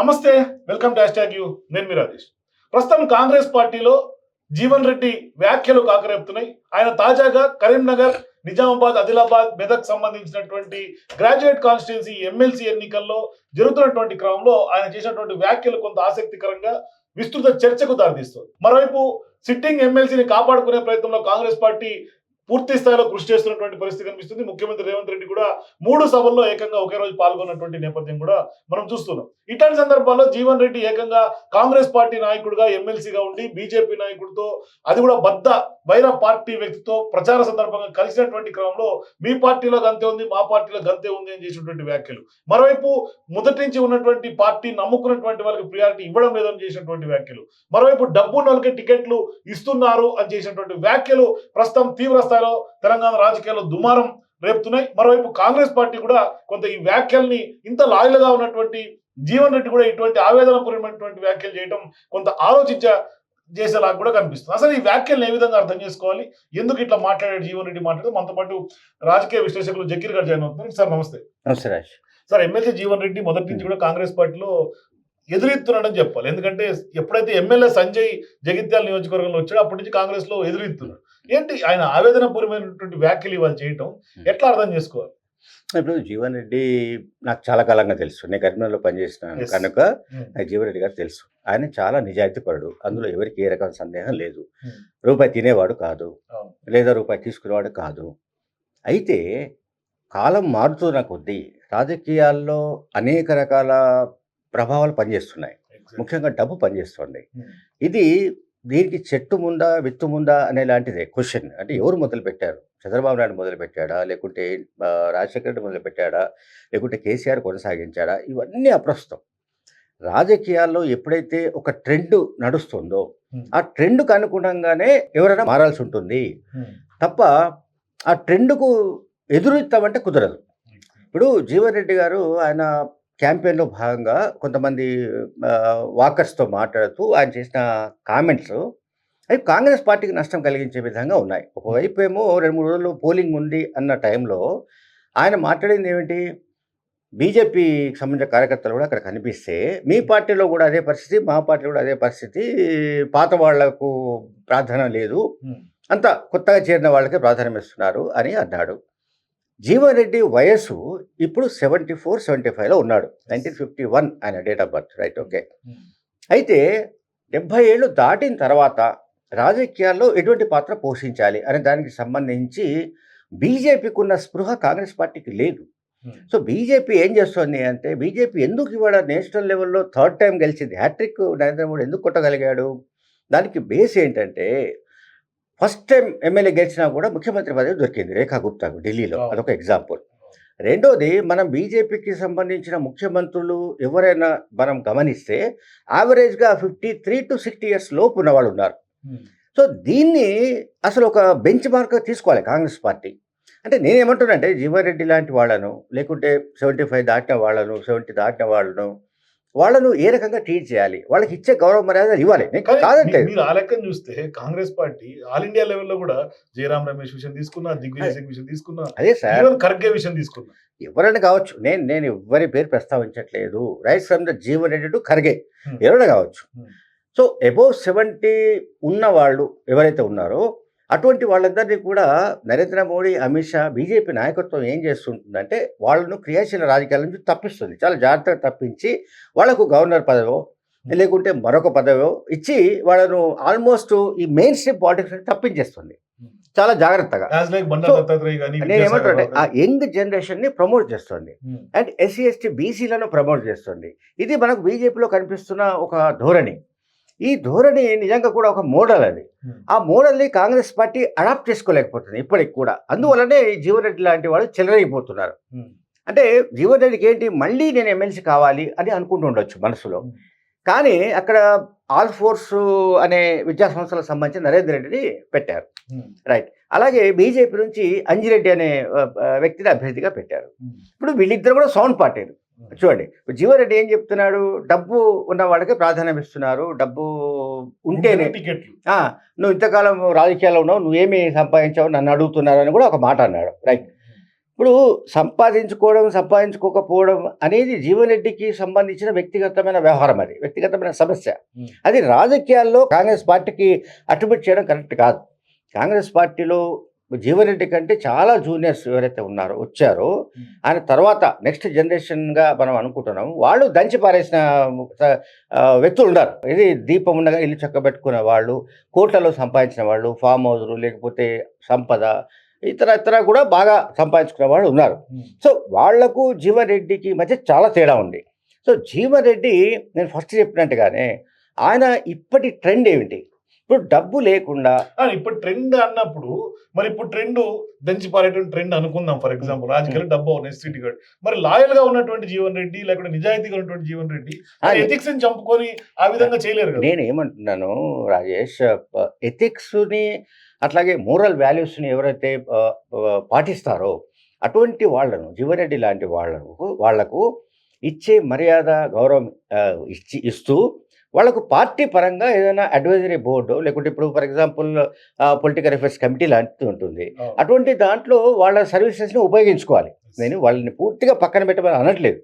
నమస్తే welcome to hash you. నేను మీ రాజేష్. ప్రస్తుతం కాంగ్రెస్ పార్టీలో జీవన్ రెడ్డి వ్యాఖ్యలు కాకరేపుతున్నాయి. ఆయన తాజాగా కరీంనగర్ నిజామాబాద్ ఆదిలాబాద్ మెదక్ సంబంధించినటువంటి గ్రాడ్యుయేట్ కాన్స్టిట్యున్సీ ఎమ్మెల్సీ ఎన్నికల్లో జరుగుతున్నటువంటి క్రమంలో ఆయన చేసినటువంటి వ్యాఖ్యలు కొంత ఆసక్తికరంగా విస్తృత చర్చకు దారితీస్తుంది. మరోవైపు సిట్టింగ్ ఎమ్మెల్సీని కాపాడుకునే ప్రయత్నంలో కాంగ్రెస్ పార్టీ పూర్తి స్థాయిలో కృషి చేస్తున్నటువంటి పరిస్థితి కనిపిస్తుంది. ముఖ్యమంత్రి రేవంత్ రెడ్డి కూడా మూడు సభల్లో ఏకంగా ఒకే రోజు పాల్గొన్నటువంటి నేపథ్యం కూడా మనం చూస్తున్నాం. ఇట్లాంటి సందర్భాల్లో జీవన్ రెడ్డి ఏకంగా కాంగ్రెస్ పార్టీ నాయకుడిగా ఎమ్మెల్సీగా ఉండి బీజేపీ నాయకుడితో అది కూడా బద్ద వైర పార్టీ వ్యక్తితో ప్రచార సందర్భంగా కలిసినటువంటి క్రమంలో మీ పార్టీలో గంతే ఉంది మా పార్టీలో గంతే ఉంది అని చేసినటువంటి వ్యాఖ్యలు. మరోవైపు మొదటి నుంచి ఉన్నటువంటి పార్టీ నమ్ముకున్నటువంటి వాళ్ళకి ప్రియారిటీ ఇవ్వడం లేదని చేసినటువంటి వ్యాఖ్యలు. మరోవైపు డబ్బు ఉన్న వాళ్ళకి టికెట్లు ఇస్తున్నారు అని చేసినటువంటి వ్యాఖ్యలు ప్రస్తుతం తీవ్ర స్థాయిలో తెలంగాణ రాజకీయాల్లో దుమారం రేపుతున్నాయి. మరోవైపు కాంగ్రెస్ పార్టీ కూడా కొంత ఈ వ్యాఖ్యల్ని ఇంత లాయల్గా ఉన్నటువంటి జీవన్ రెడ్డి కూడా ఇటువంటి ఆవేదనపూర్వమైనటువంటి వ్యాఖ్యలు చేయడం కొంత ఆలోచించ చేసేలాగా కూడా కనిపిస్తుంది. అసలు ఈ వ్యాఖ్యలను ఏ విధంగా అర్థం చేసుకోవాలి? ఎందుకు ఇట్లా మాట్లాడాడు జీవన్ రెడ్డి మాట్లాడితే? మనతో పాటు రాజకీయ విశ్లేషకులు జకీర్ గారు జాయిన్ అవుతున్నారు. సార్ నమస్తే. నమస్తే రాజ్. సార్ ఎమ్మెల్సీ జీవన్ రెడ్డి మొదటి నుంచి కూడా కాంగ్రెస్ పార్టీలో ఎదురెత్తున్నాడని చెప్పాలి. ఎందుకంటే ఎప్పుడైతే ఎమ్మెల్యే సంజయ్ జగిత్యాల నియోజకవర్గంలో వచ్చాడో అప్పటి నుంచి కాంగ్రెస్లో ఎదురెత్తున్నాడు ఏంటి? ఆయన ఆవేదనపూర్వమైనటువంటి వ్యాఖ్యలు ఇవాళ చేయటం ఎట్లా అర్థం చేసుకోవాలి? ఇప్పుడు జీవన్ రెడ్డి నాకు చాలా కాలంగా తెలుసు. నేను కరీంనగర్లో పనిచేస్తున్నాను. Yes. కనుక. నాకు జీవన్ రెడ్డి గారు తెలుసు. ఆయన చాలా నిజాయితీపరుడు అందులో ఎవరికి ఏ రకం సందేహం లేదు. రూపాయి తినేవాడు కాదు. లేదా రూపాయి తీసుకునేవాడు కాదు. అయితే కాలం మారుతున్న కొద్దీ రాజకీయాల్లో అనేక రకాల ప్రభావాలు పనిచేస్తున్నాయి. ముఖ్యంగా డబ్బు పనిచేస్తుంది. ఇది దీనికి చెట్టు ముందా విత్తు ముందా అనే లాంటిదే క్వశ్చన్. అంటే ఎవరు మొదలు పెట్టారు చంద్రబాబు నాయుడు మొదలు పెట్టాడా లేకుంటే రాజశేఖర రెడ్డి మొదలు పెట్టాడా లేకుంటే కేసీఆర్ కొనసాగించాడా? ఇవన్నీ అప్రస్తుతం. రాజకీయాల్లో ఎప్పుడైతే ఒక ట్రెండ్ నడుస్తుందో. ఆ ట్రెండ్కు అనుగుణంగానే ఎవరైనా మారాల్సి ఉంటుంది. తప్ప ఆ ట్రెండ్కు ఎదురుస్తామంటే కుదరదు. ఇప్పుడు జీవన్ రెడ్డి గారు ఆయన క్యాంపెయిన్లో భాగంగా కొంతమంది వాకర్స్తో మాట్లాడుతూ ఆయన చేసిన కామెంట్స్ అవి కాంగ్రెస్ పార్టీకి నష్టం కలిగించే విధంగా ఉన్నాయి. ఒకవైపు ఏమో రెండు మూడు రోజులు పోలింగ్ ఉంది అన్న టైంలో ఆయన మాట్లాడింది ఏమిటి? బీజేపీకి సంబంధించిన కార్యకర్తలు కూడా అక్కడ కనిపిస్తే మీ పార్టీలో కూడా అదే పరిస్థితి మా పార్టీలో కూడా అదే పరిస్థితి పాత వాళ్ళకు ప్రాధాన్యం లేదు. అంత కొత్తగా చేరిన వాళ్ళకే ప్రాధాన్యం ఇస్తున్నారు అని అన్నాడు. జీవన్ రెడ్డి వయస్సు ఇప్పుడు సెవెంటీ ఫోర్ సెవెంటీ ఫైవ్లో ఉన్నాడు. నైన్టీన్ ఫిఫ్టీ వన్ ఆయన date of birth right okay. అయితే డెబ్భై ఏళ్ళు దాటిన తర్వాత రాజకీయాల్లో ఎటువంటి పాత్ర పోషించాలి అనే దానికి సంబంధించి బీజేపీకి ఉన్న స్పృహ కాంగ్రెస్ పార్టీకి లేదు. సో బీజేపీ ఏం చేస్తుంది అంటే బీజేపీ ఎందుకు ఇవాళ నేషనల్ లెవెల్లో థర్డ్ టైం గెలిచింది హ్యాట్రిక్ నరేంద్ర మోడీ ఎందుకు కొట్టగలిగాడు దానికి బేస్ ఏంటంటే ఫస్ట్ టైం ఎమ్మెల్యే గెలిచినా కూడా ముఖ్యమంత్రి పదవి దొరికింది రేఖా గుప్తాకు ఢిల్లీలో. అదొక ఎగ్జాంపుల్ రెండోది మనం బీజేపీకి సంబంధించిన ముఖ్యమంత్రులు ఎవరైనా మనం గమనిస్తే యావరేజ్గా fifty three to sixty years లోపు ఉన్నవాళ్ళు ఉన్నారు. సో దీన్ని అసలు ఒక బెంచ్ మార్క్గా తీసుకోవాలి కాంగ్రెస్ పార్టీ. అంటే నేనేమంటున్నానంటే జీవారెడ్డి లాంటి వాళ్ళను లేకుంటే సెవెంటీ ఫైవ్ దాటిన వాళ్ళను సెవెంటీ దాటిన వాళ్ళను వాళ్ళను ఏ రకంగా ట్రీట్ చేయాలి? వాళ్ళకి ఇచ్చే గౌరవ మర్యాదలు ఇవ్వాలి. కాదంటే మీరు ఆ లెక్కను చూస్తే కాంగ్రెస్ పార్టీ ఆల్ ఇండియా లెవెల్లో కూడా జయరాం రమేష్ విషయం తీసుకున్నా దిగ్విజయ్ సింగ్ విషయం తీసుకున్నా అదే సార్. ఖర్గే విషయం తీసుకున్నా. ఎవరైనా కావచ్చు. నేను నేను ఎవరి పేరు ప్రస్తావించట్లేదు. Right from the Jeevan Reddy to Kharge. ఎవరైనా కావచ్చు. సో అబౌవ్ సెవెంటీ ఉన్న వాళ్ళు ఎవరైతే ఉన్నారో అటువంటి వాళ్ళందరినీ కూడా నరేంద్ర మోడీ అమిత్ షా బీజేపీ నాయకత్వం ఏం చేస్తుంటుందంటే వాళ్ళను క్రియాశీల రాజకీయాల నుంచి తప్పిస్తుంది. చాలా జాగ్రత్తగా తప్పించి వాళ్ళకు గవర్నర్ పదవో లేకుంటే మరొక పదవో ఇచ్చి వాళ్ళను ఆల్మోస్ట్ ఈ మెయిన్ స్ట్రీమ్ పాలిటిక్స్ తప్పించేస్తుంది. చాలా జాగ్రత్తగా. నేను ఏమంటానంటే ఆ యంగ్ జనరేషన్ని ప్రమోట్ చేస్తుంది. Hmm. అండ్ ఎస్సీ ఎస్టీ బీసీలను ప్రమోట్ చేస్తుంది. ఇది మనకు బీజేపీలో కనిపిస్తున్న ఒక ధోరణి. ఈ ధోరణి నిజంగా కూడా ఒక మోడల్ అది Hmm. ఆ మోడల్ని కాంగ్రెస్ పార్టీ అడాప్ట్ చేసుకోలేకపోతుంది ఇప్పటికి కూడా అందువల్లనే ఈ జీవన్ రెడ్డి లాంటి వాళ్ళు చెలరైపోతున్నారు Hmm. అంటే జీవన్ రెడ్డికి ఏంటి మళ్ళీ నేను ఎమ్మెల్సీ కావాలి అని అనుకుంటుండొచ్చు మనసులో Hmm. కానీ అక్కడ ఆల్ ఫోర్స్ అనే విద్యా సంస్థలకు సంబంధించి నరేంద్ర రెడ్డిని పెట్టారు Hmm. అలాగే బీజేపీ నుంచి అంజిరెడ్డి అనే వ్యక్తిని అభ్యర్థిగా పెట్టారు. ఇప్పుడు వీళ్ళిద్దరు కూడా సౌండ్ పార్టీలు చూడండి జీవారెడ్డి ఏం చెప్తున్నాడు? డబ్బు ఉన్న వాళ్ళకే ప్రాధాన్యం ఇస్తున్నారు. డబ్బు ఉంటేనే నువ్వు ఇంతకాలం రాజకీయాల్లో ఉన్నావు నువ్వేమి సంపాదించావు నన్ను అడుగుతున్నారు అని కూడా ఒక మాట అన్నాడు. రైట్. ఇప్పుడు సంపాదించుకోవడం సంపాదించుకోకపోవడం అనేది జీవన్ రెడ్డికి సంబంధించిన వ్యక్తిగతమైన వ్యవహారం అది వ్యక్తిగతమైన సమస్య. అది రాజకీయాల్లో కాంగ్రెస్ పార్టీకి అట్రిబ్యూట్ చేయడం కరెక్ట్ కాదు. కాంగ్రెస్ పార్టీలో జీవన్ రెడ్డి కంటే చాలా జూనియర్స్ ఎవరైతే ఉన్నారో వచ్చారో. ఆయన తర్వాత నెక్స్ట్ జనరేషన్గా మనం అనుకుంటున్నాం వాళ్ళు దంచి పారేసిన వ్యక్తులు ఉన్నారు ఇది దీపం ఉండగా ఇల్లు చక్కబెట్టుకున్న వాళ్ళు కోట్లలో సంపాదించిన వాళ్ళు ఫామ్ హౌస్లు లేకపోతే సంపద ఇతర ఇతర కూడా బాగా సంపాదించుకున్న వాళ్ళు ఉన్నారు. సో వాళ్ళకు జీవన్ రెడ్డికి మధ్య చాలా తేడా ఉంది. సో జీవన్ రెడ్డి నేను ఫస్ట్ చెప్పినట్టుగానే ఆయన ఇప్పటి ట్రెండ్ ఏమిటి? ఇప్పుడు డబ్బు లేకుండా ఇప్పుడు ట్రెండ్ అన్నప్పుడు మరి ఇప్పుడు ట్రెండ్ దంచి పారేటువంటి ట్రెండ్ అనుకుందాం ఫర్ ఎగ్జాంపుల్ రాజకీయాలు డబ్బు నెసిటీ గార్డ్ మరి లాయల్గా ఉన్నటువంటి జీవన్ రెడ్డి లేకుంటే నిజాయితీగా ఉన్నటువంటి జీవన్ రెడ్డి ఎథిక్స్ని చంపుకొని ఆ విధంగా చేయలేరు నేను ఏమంటున్నాను రాజేష్ ఎథిక్స్ని అట్లాగే మోరల్ వాల్యూస్ని ఎవరైతే ఆ, ఆ, పాటిస్తారో అటువంటి వాళ్ళను జీవరెడ్డి లాంటి వాళ్ళను వాళ్ళకు ఇచ్చే మర్యాద గౌరవం ఇచ్చి ఇస్తూ వాళ్ళకు పార్టీ పరంగా ఏదైనా అడ్వైజరీ బోర్డు లేకుంటే ఇప్పుడు for example political affairs committee లాంటిది ఉంటుంది. అటువంటి దాంట్లో వాళ్ళ సర్వీసెస్ని ఉపయోగించుకోవాలి. నేను వాళ్ళని పూర్తిగా పక్కన పెట్టమని అనట్లేదు.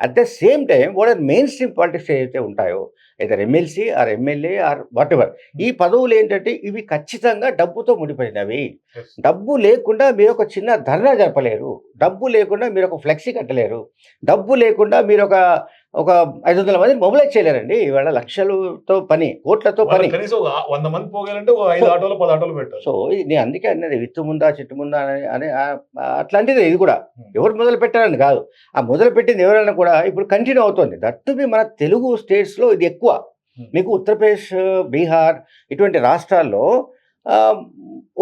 అట్ ద సేమ్ టైం వాళ్ళ మెయిన్ స్ట్రీమ్ పాలిటిక్స్ ఏవైతే ఉంటాయో either MLC or MLA or whatever ever ఈ పదవులు ఏంటంటే ఇవి ఖచ్చితంగా డబ్బుతో ముడిపడినవి. డబ్బు లేకుండా మీరు ఒక చిన్న ధర్నా జరపలేరు. డబ్బు లేకుండా మీరు ఒక ఫ్లెక్సీ కట్టలేరు. డబ్బు లేకుండా మీరు ఒక ఒక ఐదు వందల మందిని మొబిలైజ్ చేయలేరండి. ఇవాళ లక్షలతో పని కోట్లతో పని. వంద మంది పోగాలంటే ఐదు ఆటోలు పది ఆటోలు పెట్టారు. సో ఇది నేను అందుకే అన్నది విత్తు ముందా చెట్టు ముందా అని అట్లాంటిది ఇది కూడా. Hmm. ఎవరు మొదలు పెట్టారని కాదు. ఆ మొదలు పెట్టింది ఎవరైనా కూడా ఇప్పుడు కంటిన్యూ అవుతుంది. దట్టు బి మన తెలుగు స్టేట్స్లో ఇది ఎక్కువ. మీకు ఉత్తరప్రదేశ్ బీహార్ ఇటువంటి రాష్ట్రాల్లో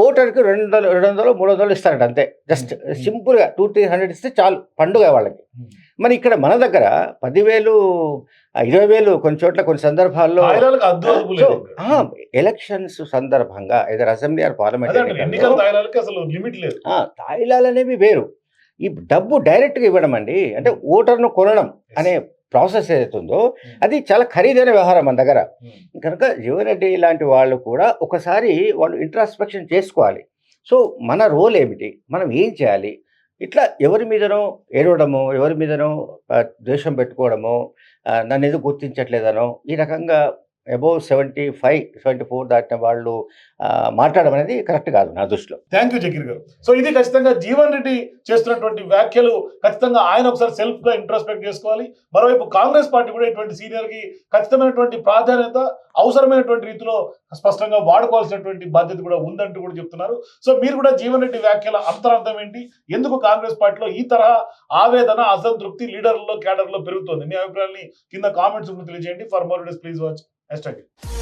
ఓటర్కి రెండు వందలు రెండు వందలు మూడు వందలు ఇస్తారట అంతే. Just Hmm. సింపుల్గా టూ త్రీ హండ్రెడ్ ఇస్తే చాలు పండుగ వాళ్ళకి. Hmm. మరి ఇక్కడ మన దగ్గర పదివేలు ఇరవై వేలు కొన్ని చోట్ల కొన్ని సందర్భాల్లో ఎలక్షన్స్ సందర్భంగా ఏదైనా అసెంబ్లీ ఆర్ పార్లమెంట్ తాయిలాలు అనేవి వేరు. ఈ డబ్బు డైరెక్ట్గా ఇవ్వడం అండి. అంటే ఓటర్ను కొనడం అనే ప్రాసెస్ ఏదైతుందో అది చాలా ఖరీదైన వ్యవహారం మన దగ్గర. కనుక జీవనరెడ్డి లాంటి వాళ్ళు కూడా ఒకసారి వాళ్ళు ఇంట్రాస్పెక్షన్ చేసుకోవాలి. సో మన రోల్ ఏమిటి? మనం ఏం చేయాలి? ఇట్లా ఎవరి మీదనో ఏడవడమో ఎవరి మీదనో ద్వేషం పెట్టుకోవడమో నన్ను ఎందుకు గుర్తించట్లేదనో ఈ రకంగా above seventy five seventy four దాటిన వాళ్ళు మాట్లాడడం అనేది కరెక్ట్ కాదు నా దృష్టిలో. థ్యాంక్ యూ జకీర్ గారు. సో ఇది ఖచ్చితంగా జీవన్ రెడ్డి చేస్తున్నటువంటి వ్యాఖ్యలు ఖచ్చితంగా ఆయన ఒకసారి సెల్ఫ్గా ఇంట్రోస్పెక్ట్ చేసుకోవాలి. మరోవైపు కాంగ్రెస్ పార్టీ కూడా ఇటువంటి సీనియర్కి ఖచ్చితమైనటువంటి ప్రాధాన్యత అవసరమైనటువంటి రీతిలో స్పష్టంగా వాడుకోవాల్సినటువంటి బాధ్యత కూడా ఉందంటూ కూడా చెప్తున్నారు. సో మీరు కూడా జీవన్ రెడ్డి వ్యాఖ్యల అంతరార్థం ఏంటి? ఎందుకు కాంగ్రెస్ పార్టీలో ఈ తరహా ఆవేదన అసంతృప్తి లీడర్లలో క్యాడర్లో పెరుగుతోంది? మీ అభిప్రాయాన్ని కింద కామెంట్స్ తెలియజేయండి. For more please watch hash